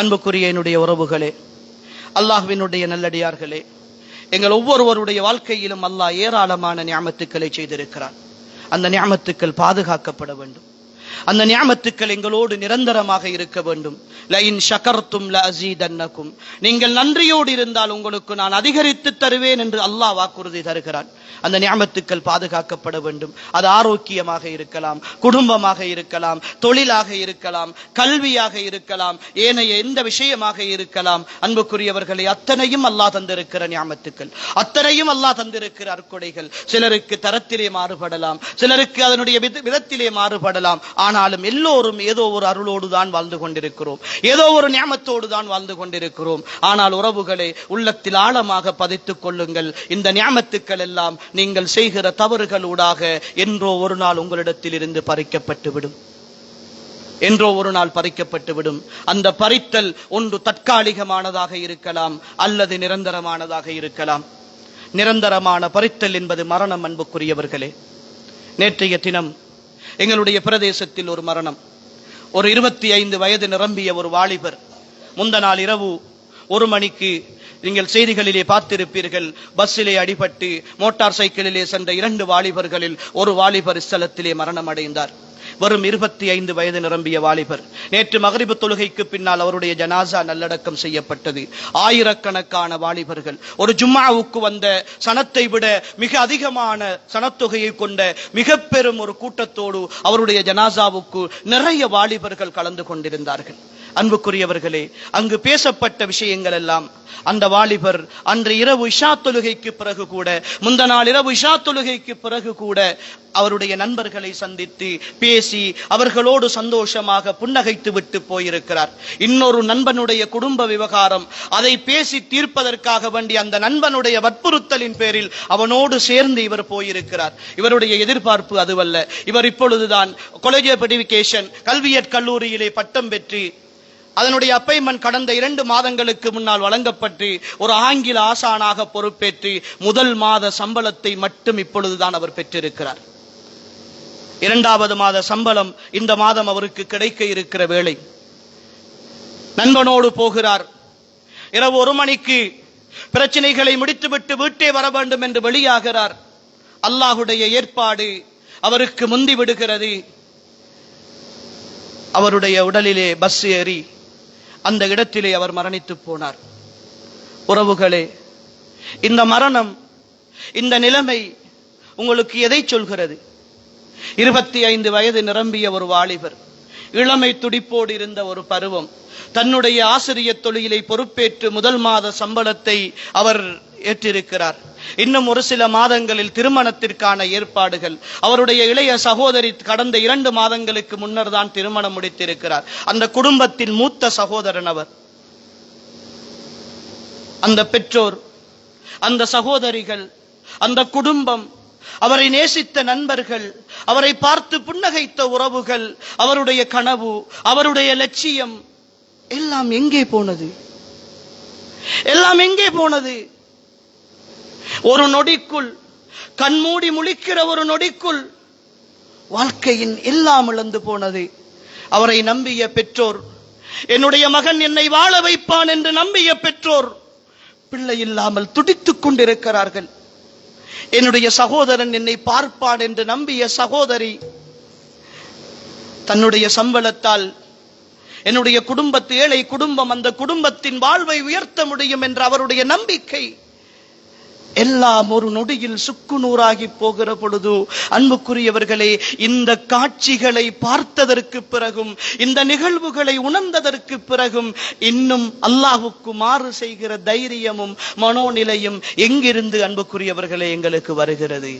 அன்புக்குரிய என்னுடைய உறவுகளே அல்லாஹ்வினுடைய நல்லடியார்களே எங்கள் ஒவ்வொருவருடைய வாழ்க்கையிலும் அல்லாஹ் ஏராளமான ஞாபத்துக்களை செய்திருக்கிறான். அந்த ஞாபத்துக்கள் பாதுகாக்கப்பட வேண்டும். அந்த ஞாபத்துக்கள் எங்களோடு நிரந்தரமாக இருக்க வேண்டும். லஇன் ஷகர்த்தும் அசீதன்னக்கும் நீங்கள் நன்றியோடு இருந்தால் உங்களுக்கு நான் அதிகரித்து தருவேன் என்று அல்லாஹ் வாக்குறுதி தருகிறான். அந்த ஞாபத்துக்கள் பாதுகாக்கப்பட வேண்டும். அது ஆரோக்கியமாக இருக்கலாம் குடும்பமாக இருக்கலாம் தொழிலாக இருக்கலாம் கல்வியாக இருக்கலாம் ஏனைய எந்த விஷயமாக இருக்கலாம். அன்புக்குரியவர்களை அத்தனையும் அல்லாஹ் தந்திருக்கிற ஞாபத்துக்கள் அத்தனையும் அல்லாஹ் தந்திருக்கிற அற்கொடைகள். சிலருக்கு தரத்திலே மாறுபடலாம் சிலருக்கு அதனுடைய வித- விதத்திலே மாறுபடலாம். ஆனாலும் எல்லோரும் ஏதோ ஒரு அருளோடு தான் வாழ்ந்து கொண்டிருக்கிறோம். ஏதோ ஒரு ஞாபத்தோடு தான் வாழ்ந்து கொண்டிருக்கிறோம். ஆனால் உறவுகளை உள்ளத்தில் ஆழமாக பதித்துக் கொள்ளுங்கள். இந்த ஞாபத்துக்கள் எல்லாம் நீங்கள் செய்கிற தவறுகளூடாக என்றோ ஒரு நாள் உங்களிடத்தில் இருந்து பறிக்கப்பட்டு விடும். என்றோ ஒரு நாள் பறிக்கப்பட்டு விடும். அந்த பறித்தல் ஒன்று தற்காலிகமானதாக இருக்கலாம் அல்லது நிரந்தரமானதாக இருக்கலாம். நிரந்தரமான பறித்தல் என்பது மரணம் அன்புக்குரியவர்களே. நேற்றைய தினம் எங்களுடைய பிரதேசத்தில் ஒரு மரணம். ஒரு இருபத்தி ஐந்து வயது நிரம்பிய ஒரு வாலிபர். முந்த நாள் இரவு ஒரு மணிக்கு நீங்கள் செய்திகளிலே பார்த்திருப்பீர்கள் பஸ்ஸிலே அடிபட்டு மோட்டார் சைக்கிளிலே சென்ற இரண்டு வாலிபர்களில் ஒரு வாலிபர் ஸ்தலத்திலே மரணம் அடைந்தார் வரும் இருபத்தி ஐந்து வயது நிரம்பிய வாலிபர். நேற்று மகரிபு தொழுகைக்கு பின்னால் அவருடைய ஜனாசா நல்லடக்கம் செய்யப்பட்டது. ஆயிரக்கணக்கான வாலிபர்கள். ஒரு ஜும்மாவுக்கு வந்த சனத்தை விட மிக அதிகமான சனத்தொகையை கொண்ட மிக பெரும் ஒரு கூட்டத்தோடு அவருடைய ஜனாசாவுக்கு நிறைய வாலிபர்கள் கலந்து கொண்டிருந்தார்கள். அன்புக்குரியவர்களே அங்கு பேசப்பட்ட விஷயங்கள் எல்லாம் அந்த வாலிபர் அன்று இரவு இஷா தொழுகைக்கு பிறகு கூட முந்த நாள் இரவு இஷா தொழுகைக்கு பிறகு கூட அவருடைய நண்பர்களை சந்தித்து பேசி அவர்களோடு சந்தோஷமாக புன்னகைத்து விட்டு போயிருக்கிறார். இன்னொரு நண்பனுடைய குடும்ப விவகாரம் அதை பேசி தீர்ப்பதற்காக வேண்டி அந்த நண்பனுடைய வற்புறுத்தலின் பேரில் அவனோடு சேர்ந்து இவர் போயிருக்கிறார். இவருடைய எதிர்பார்ப்பு அதுவல்ல. இவர் இப்பொழுதுதான் கொலேஜ் ஆஃப் கல்வியற் கல்லூரியிலே பட்டம் பெற்று அதனுடைய அப்பைமன் கடந்த இரண்டு மாதங்களுக்கு முன்னால் வழங்கப்பட்டு ஒரு ஆங்கில ஆசானாக பொறுப்பேற்று முதல் மாத சம்பளத்தை மட்டும் இப்பொழுதுதான் அவர் பெற்றிருக்கிறார். இரண்டாவது மாத சம்பளம் இந்த மாதம் அவருக்கு கிடைக்க இருக்கிற வேளை. நண்பனோடு போகிறார். இரவு ஒரு மணிக்கு பிரச்சனைகளை முடித்துவிட்டு வீட்டே வர வேண்டும் என்று வெளியாகிறார். அல்லாஹுடைய ஏற்பாடு அவருக்கு முந்தி விடுகிறது. அவருடைய உடலிலே பஸ் ஏறி அந்த இடத்திலே அவர் மரணித்து போனார். உறவுகளே இந்த மரணம் இந்த நிலைமை உங்களுக்கு எதை சொல்கிறது? இருபத்தி ஐந்து வயது நிரம்பிய ஒரு வாலிபர் இளமை துடிப்போடு இருந்த ஒரு பருவம் தன்னுடைய ஆசிரியர் தொழிலை பொறுப்பேற்று முதல் மாத சம்பளத்தை அவர் ஏற்றிருக்கிறார். இன்னும் ஒரு சில மாதங்களில் திருமணத்திற்கான ஏற்பாடுகள். அவருடைய இளைய சகோதரி கடந்த இரண்டு மாதங்களுக்கு முன்னர் தான் திருமணம் முடித்திருக்கிறார். அந்த குடும்பத்தின் மூத்த சகோதரன் அவர். அந்த பெற்றோர் அந்த சகோதரிகள் அந்த குடும்பம் அவரை நேசித்த நண்பர்கள் அவரை பார்த்து புன்னகைத்த உறவுகள் அவருடைய கனவு அவருடைய லட்சியம் எல்லாம் எங்கே போனது? எல்லாம் எங்கே போனது? ஒரு நொடிக்குள் கண்மூடி முழிக்கிற ஒரு நொடிக்குள் வாழ்க்கையின் எல்லாம் இழந்து போனது. அவரை நம்பிய பெற்றோர் என்னுடைய மகன் என்னை வாழ வைப்பான் என்று நம்பிய பெற்றோர் பிள்ளை இல்லாமல் துடித்துக் கொண்டிருக்கிறார்கள். என்னுடைய சகோதரன் என்னை பார்ப்பான் என்று நம்பிய சகோதரி தன்னுடைய சம்பளத்தால் என்னுடைய குடும்பத்து ஏழை குடும்பம் அந்த குடும்பத்தின் வாழ்வை உயர்த்த முடியும் என்ற அவருடைய நம்பிக்கை எல்லாம் ஒரு நொடியில் சுக்கு நூறாகி போகிற பொழுது அன்புக்குரியவர்களே இந்த காட்சிகளை பார்த்ததற்கு பிறகும் இந்த நிகழ்வுகளை உணர்ந்ததற்கு பிறகும் இன்னும் அல்லாஹுக்கு மாறு செய்கிற தைரியமும் மனோநிலையும் எங்கிருந்து அன்புக்குரியவர்களே எங்களுக்கு வருகிறது?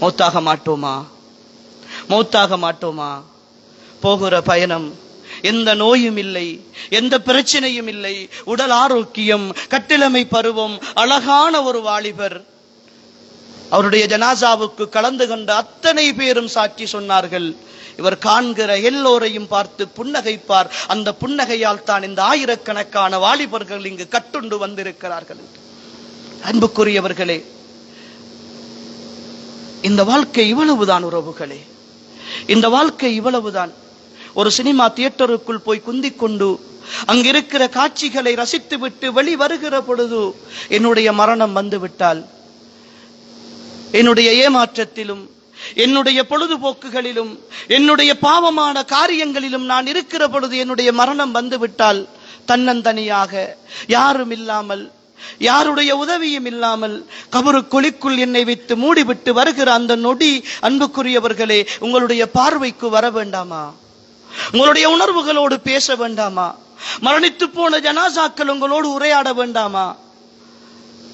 மௌத்தாக மாட்டோமா? மௌத்தாக மாட்டோமா? போகிற பயணம் எந்த நோயும் இல்லை எந்த பிரச்சனையும் இல்லை. உடல் ஆரோக்கியம் கட்டிலமை பருவம் அழகான ஒரு வாலிபர். அவருடைய ஜனாசாவுக்கு கலந்து கொண்ட அத்தனை பேரும் சாட்சி சொன்னார்கள். இவர் காண்கிற எல்லோரையும் பார்த்து புன்னகைப்பார். அந்த புன்னகையால் தான் இந்த ஆயிரக்கணக்கான வாலிபர்கள் இங்கு கட்டுண்டு வந்திருக்கிறார்கள். அன்புக்குரியவர்களே இந்த வாழ்க்கை இவ்வளவுதான் உறவுகளே. இந்த வாழ்க்கை இவ்வளவுதான். ஒரு சினிமா தியேட்டருக்குள் போய் குந்திக் கொண்டு அங்கிருக்கிற காட்சிகளை ரசித்து விட்டு வெளி வருகிற பொழுது என்னுடைய மரணம் வந்துவிட்டால் என்னுடைய ஏமாற்றத்திலும் என்னுடைய பொழுதுபோக்குகளிலும் என்னுடைய பாவமான காரியங்களிலும் நான் இருக்கிற பொழுது என்னுடைய மரணம் வந்துவிட்டால் தன்னந்தனியாக யாரும் இல்லாமல் யாருடைய உதவியும் இல்லாமல் கபரு குழிக்குள் என்னை வைத்து மூடிவிட்டு வருகிற அந்த நொடி அன்புக்குரியவர்களே உங்களுடைய பார்வைக்கு வர வேண்டாமா? உங்களுடைய உணர்வுகளோடு பேச வேண்டாமா? மரணித்து போன ஜனாசாக்கள் உங்களோடு உரையாட வேண்டாமா?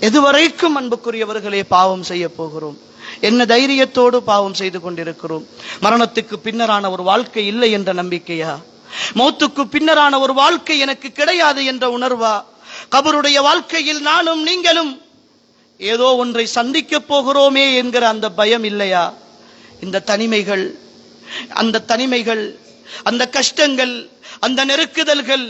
எதுவரைக்கும் அன்புக்குரியவர்களே பாவம் செய்ய போகிறோம். என்ன தைரியத்தோடு பாவம் செய்து கொண்டிருக்கிறோம். மரணத்துக்கு பின்னரான ஒரு வாழ்க்கை இல்லை என்ற நம்பிக்கையா? மௌத்துக்கு பின்னரான ஒரு வாழ்க்கை எனக்கு கிடையாது என்ற உணர்வா? கபருடைய வாழ்க்கையில் நானும் நீங்களும் ஏதோ ஒன்றை சந்திக்க போகிறோமே என்கிற அந்த பயம் இல்லையா? இந்த தனிமைகள் அந்த தனிமைகள் அந்த கஷ்டங்கள் அந்த நெருக்குதல்கள்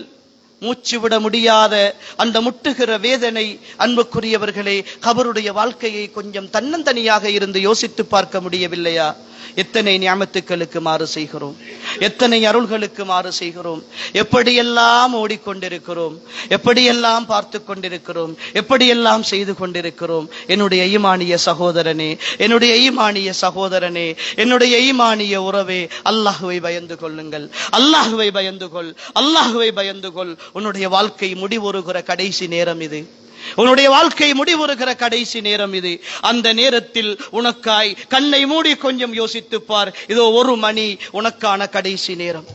மூச்சு விட முடியாத அந்த முட்டுகிற வேதனை அன்புக்குரியவர்களே கபருடைய வாழ்க்கையை கொஞ்சம் தன்னந்தனியாக இருந்து யோசித்து பார்க்க முடியவில்லையா? எத்தனை ஞாபத்துக்களுக்கு மாறு செய்கிறோம்? எத்தனை அருள்களுக்கு மாறு செய்கிறோம்? எப்படியெல்லாம் ஓடிக்கொண்டிருக்கிறோம்? எப்படியெல்லாம் பார்த்து கொண்டிருக்கிறோம்? எப்படியெல்லாம் செய்து கொண்டிருக்கிறோம்? என்னுடைய ஈமானிய சகோதரனே என்னுடைய ஈமானிய சகோதரனே என்னுடைய ஈமானிய உறவே அல்லாஹுவை பயந்து கொள்ளுங்கள். அல்லாஹுவை பயந்து கொள். அல்லாஹுவை பயந்து கொள். உன்னுடைய வாழ்க்கை முடிவுறுகிற கடைசி நேரம் இது. உன்னுடைய வாழ்க்கை முடிவுறுகிற கடைசி நேரம் இது. அந்த நேரத்தில் உனக்காய் கண்ணை மூடி கொஞ்சம் யோசித்துப்பார். இதோ ஒரு மணி உனக்கான கடைசி நேரம்.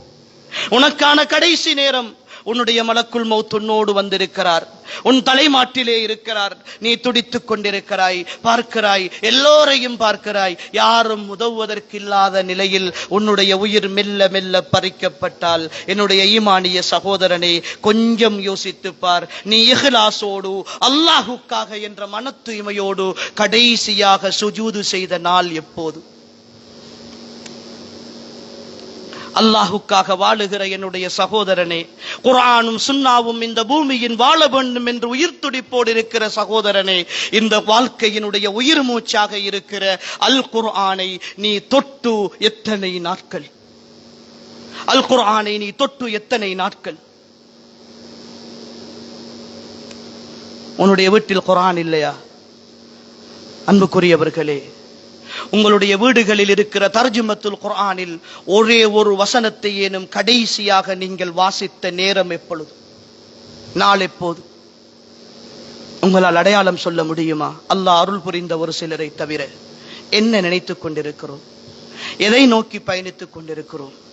உனக்கான கடைசி நேரம். உன்னுடைய மலக்குள் மௌத் உன்னோடு வந்திருக்கிறார். உன் தலைமாட்டிலே இருக்கிறார். நீ துடித்துக் கொண்டிருக்கிறாய். பார்க்கிறாய். எல்லோரையும் பார்க்கிறாய். யாரும் உதவுவதற்கில்லாத நிலையில் உன்னுடைய உயிர் மெல்ல மெல்ல பறிக்கப்பட்டால் என்னுடைய ஈமானிய சகோதரனே கொஞ்சம் யோசித்து பார். நீ இஹ்லாசோடு அல்லாஹுக்காக என்ற மன தூய்மையோடு கடைசியாக சுஜூது செய்த நாள் எப்போது? அல்லாஹுக்காக வாழுகிற என்னுடைய சகோதரனே குரானும் சுண்ணாவும் இந்த பூமியின் வாழ வேண்டும் என்று உயிர் துடிப்போடு இருக்கிற சகோதரனே இந்த வாழ்க்கையினுடைய உயிர் மூச்சாக இருக்கிற அல் குர்ஆனை நீ தொட்டு எத்தனை நாட்கள்? அல் குர்ஆனை நீ தொட்டு எத்தனை நாட்கள்? உன்னுடைய வீட்டில் குரான் இல்லையா? அன்புக்குரியவர்களே உங்களுடைய வீடுகளில் இருக்கிற தர்ஜுமத்துல் குர்ஆனில் ஒரே ஒரு வசனத்தை ஏனும் கடைசியாக நீங்கள் வாசித்த நேரம் எப்பொழுது? நாள் எப்போது? உங்களால் அடையாளம் சொல்ல முடியுமா? அல்லாஹ் அருள் புரிந்த ஒரு சிலரை தவிர என்ன நினைத்துக் கொண்டிருக்கிறோம்? எதை நோக்கி பயணித்துக் கொண்டிருக்கிறோம்?